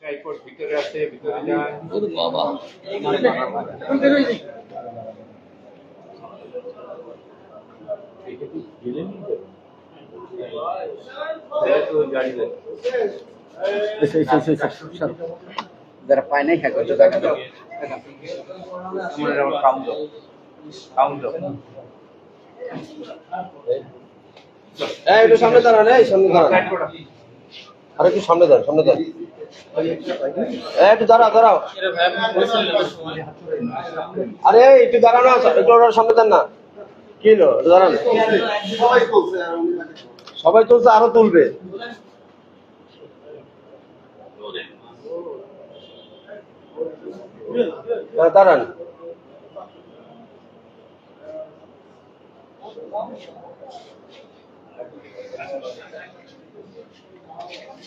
Tripod ভিতরে আছে ভিতরে যান। ওরে বাবা। তো গাড়ি যারা পায় নাই হ্যাঁ কাউন্ট কাউন্ট একটু সামনে দাঁড়ান এই সামনে দাঁড়ান। আর একটু সামনে দাঁড়ান সামনে দাঁড়ান। একটু দাঁড়াও দাঁড়াও। আরে একটু দাঁড়াও না দাঁড়ান না। কি দাঁড়ান। সবাই তুলছে, আরও তুলবে।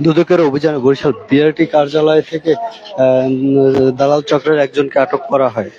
দুদকের অভিযানে বরিশাল বিআরটি কার্যালয় থেকে দালাল চক্রের একজনকে আটক করা হয়।